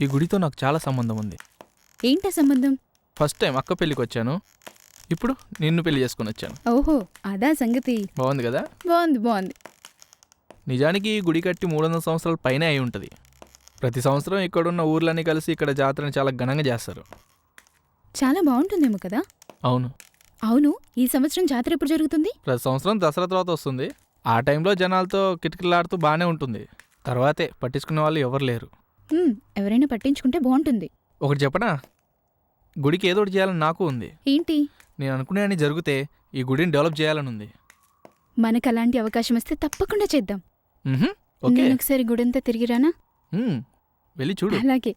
ఈ గుడితో నాకు చాలా సంబంధం ఉంది. ఏంటా సంబంధం? ఫస్ట్ టైం అక్క పెళ్ళికి వచ్చాను. ఇప్పుడు నిన్ను పెళ్ళి చేసుకొని వచ్చాను. ఓహో అదా సంగతి. బాగుంది కదా? బాగుంది బాగుంది. నిజానికి ఈ గుడి కట్టి మూడు వందల సంవత్సరాల పైనే అయి ఉంటుంది. ప్రతి సంవత్సరం ఇక్కడున్న ఊర్లన్నీ కలిసి ఇక్కడ జాతరని చాలా ఘనంగా చేస్తారు. చాలా బాగుంటుందేమో కదా? అవును. అవును ఈ సంవత్సరం జాతర ఎప్పుడు జరుగుతుంది? ప్రతి సంవత్సరం దసరా తర్వాత వస్తుంది. ఆ టైంలో జనాలతో కిటకిలాడుతూ బాగానే ఉంటుంది. తర్వాతే పట్టించుకునే వాళ్ళు ఎవరు లేరు. ఎవరైనా పట్టించుకుంటే బాగుంటుంది ఒకటి చెప్పనా? గుడికి ఏదో ఒకటి చేయాలని నాకు ఉంది. ఏంటి? నేను అనుకునే అని జరిగితే ఈ గుడిని డెవలప్ చేయాలని ఉంది మనకు అలాంటి అవకాశం వస్తే తప్పకుండా చేద్దాం. మ్హూ, ఓకే. నేను ఒకసారి గుడంతా తిరిగిరానా మ్, వెళ్ళి చూడు. అలాగే.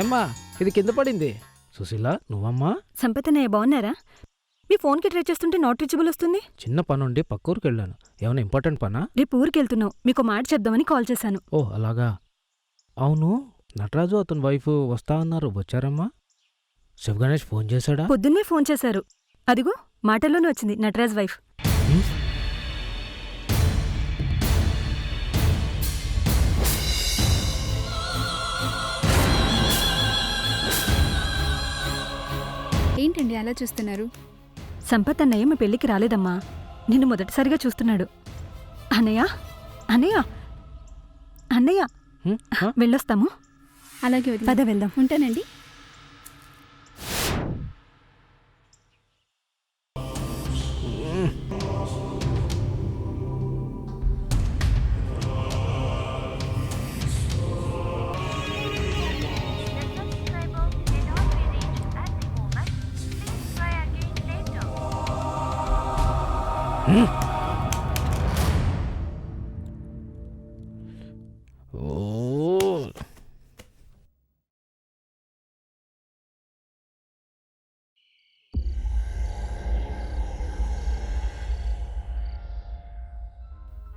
ఏమ్మా ఇది కింద పడింది. సుశీల నువ్వమ్మా? సంపతనయ్య బాగున్నారా? మీ ఫోన్కి ట్రై చేస్తుంటే నాట్ రీచబుల్ వస్తుంది. చిన్న పనుండి పక్క ఊరికి వెళ్ళాను ఏమైనా ఇంపార్టెంట్ పనా? రేపు ఊరికి వెళ్తున్నావు మీకు మాట చెప్దామని కాల్ చేశాను. ఓ అలాగా. అవును నటరాజు అతని వైఫ్ వస్తా అన్నారు. వచ్చారమ్మా? శివ గణేష్ ఫోన్ చేశాడా? పొద్దున్నే ఫోన్ చేశారు. అదిగో మాటల్లోనే వచ్చింది నటరాజ్ వైఫ్. ఏంటండి అలా చూస్తున్నారు. సంపత్ అన్నయ్య మీ పెళ్ళికి రాలేదమ్మా. నిన్ను మొదటిసారిగా చూస్తున్నాడు. అన్నయ్య? అన్నయ్య? అన్నయ్య? వెళ్ళొస్తాము. అలాగే వదినా. పద వెళ్దాం. ఉంటానండి.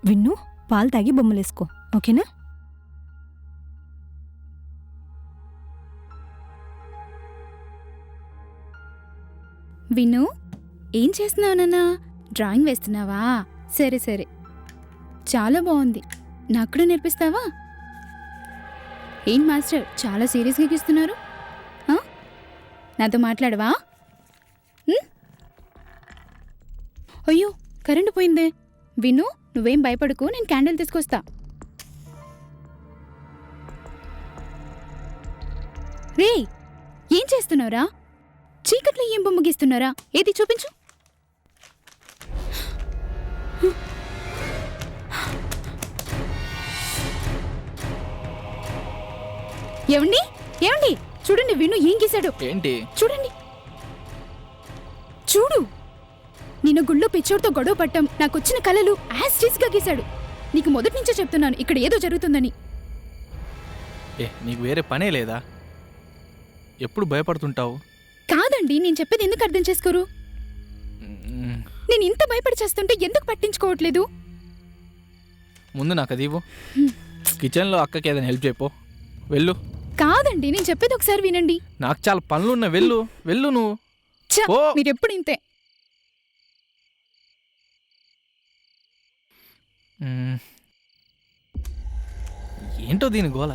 విన్ను పాలు తాగి బొమ్మలేసుకో ఓకేనా? విను ఏం చేస్తున్నావు నాన్నా? డ్రాయింగ్ వేస్తున్నావా? సరే సరే. చాలా బాగుంది. నాకు కూడా నేర్పిస్తావా? ఏం మాస్టర్ చాలా సీరియస్గా గీస్తున్నారు. నాతో మాట్లాడవా? అయ్యో కరెంటు పోయిందే. విను నువ్వేం భయపడకు నేను క్యాండిల్ తీసుకొస్తా. రే ఏం చేస్తున్నావురా? చీకట్లో ఏం బొమ్మ గీస్తున్నారా? ఏది చూపించు. ఏమండి? ఏమండి? చూడండి విను ఏం గీశాడు. ఏంటి? చూడండి. చూడు. నేను గుళ్ళో పిచ్చోడితో గొడవ పట్టం నాకొచ్చిన కలలు యాజ్గా గీశాడు. నీకు మొదటి నుంచే చెప్తున్నాను ఇక్కడ ఏదో జరుగుతుందని. ఏ నీకు వేరే పనే లేదా? ఎప్పుడు భయపడుతుంటావు? కాదండి నేను చెప్పేది ఎందుకు అర్థం చేసుకోరు? నేను ఇంత భయపడి చేస్తుంటే ఎందుకు పట్టించుకోవట్లేదు? ముందు నాకు అది ఇవ్వు. కిచెన్లో అక్కకి ఏదైనా హెల్ప్ చేయపో వెళ్ళు. కాదండి నేను చెప్పేది ఒకసారి వినండి. నాకు చాలా పనులున్నాయి వెళ్ళు. వెళ్ళు నువ్వు. ఛ, ఓ! మీరెప్పుడు ఇంతే. ఏంటో దీని గోల?